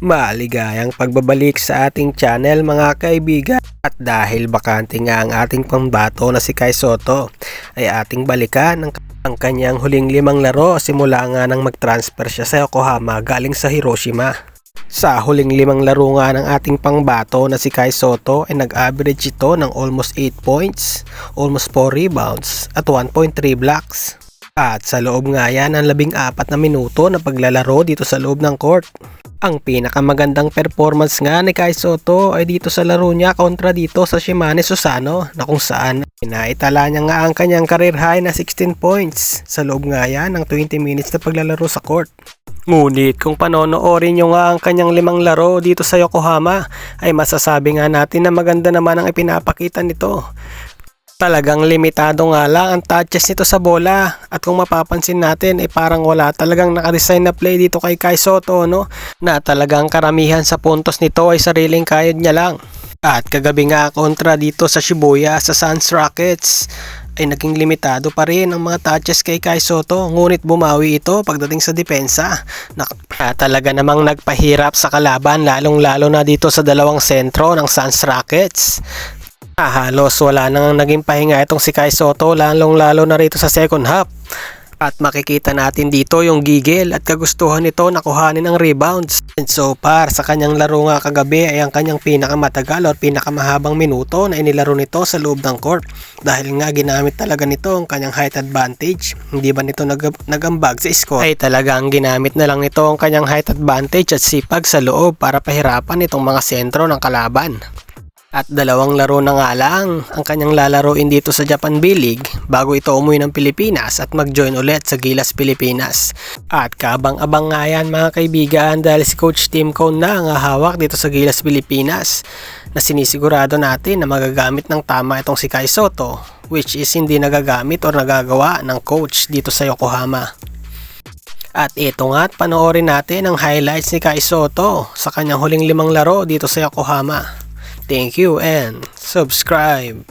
Maligayang pagbabalik sa ating channel mga kaibigan at dahil bakante nga ang ating pambato na si Kai Soto ay ating balikan ang, ang kanyang huling limang laro simula nga nang mag-transfer siya sa Yokohama galing sa Hiroshima. Sa huling limang laro nga ng ating pangbato na si Kai Soto ay nag-average ito ng almost 8 points, almost 4 rebounds at 1.3 blocks. At sa loob nga yan ng labing apat na minuto na paglalaro dito sa loob ng court. Ang pinakamagandang performance nga ni Kai Soto ay dito sa laro niya kontra dito sa Shimane Susano na kung saan inaitala niya nga ang kanyang career high na 16 points sa loob nga yan ng 20 minutes na paglalaro sa court. Ngunit kung panonoorin nyo nga ang kanyang limang laro dito sa Yokohama ay masasabi nga natin na maganda naman ang ipinapakita nito. Talagang limitado nga lang ang touches nito sa bola. At kung mapapansin natin ay parang wala talagang nakadesign na play dito kay Kai Soto no? Na talagang karamihan sa puntos nito ay sariling kayod niya lang. At kagabi nga kontra dito sa Shibuya sa Suns Rockets ay naging limitado pa rin ang mga touches kay Kai Soto. Ngunit bumawi ito pagdating sa depensa. Na na talaga namang nagpahirap sa kalaban lalong lalo na dito sa dalawang sentro ng Suns Rockets. Ah, halos wala nang naging pahinga itong si Kai Soto lalong lalo na rito sa second half. At makikita natin dito yung gigil at kagustuhan nito na kuhanin ang rebounds. And so far sa kanyang laro nga kagabi ay ang kanyang pinakamatagal or pinakamahabang minuto na inilaro nito sa loob ng court. Dahil nga ginamit talaga nito ang kanyang height advantage. Hindi ba nito nag nagambag sa score? Ay talagang ginamit na lang nito ang kanyang height advantage at sipag sa loob para pahirapan itong mga sentro ng kalaban. At dalawang laro na nga lang ang kanyang lalaroin dito sa Japan B-League bago ito umuwi ng Pilipinas at mag-join ulit sa Gilas Pilipinas. At kabang-abang nga yan mga kaibigan dahil si Coach Tim Cone na ang hawak dito sa Gilas Pilipinas na sinisigurado natin na magagamit ng tama itong si Kai Soto which is hindi nagagamit or nagagawa ng coach dito sa Yokohama. At ito nga at panoorin natin ang highlights ni Kai Soto sa kanyang huling limang laro dito sa Yokohama. Thank you and subscribe.